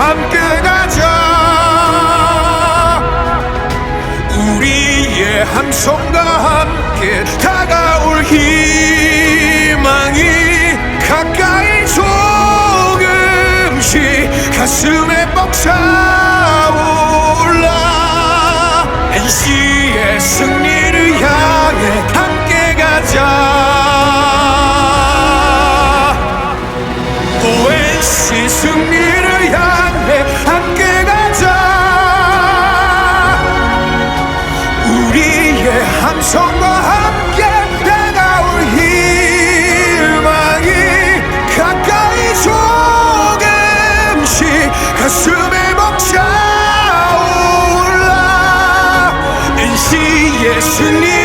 함께 가자. 우리의 함성과 함께 다가올 희망이 가까이 조금씩 가슴에 벅차올라. NC의 승리를 향해 함께 가자. ONC 승리를 승리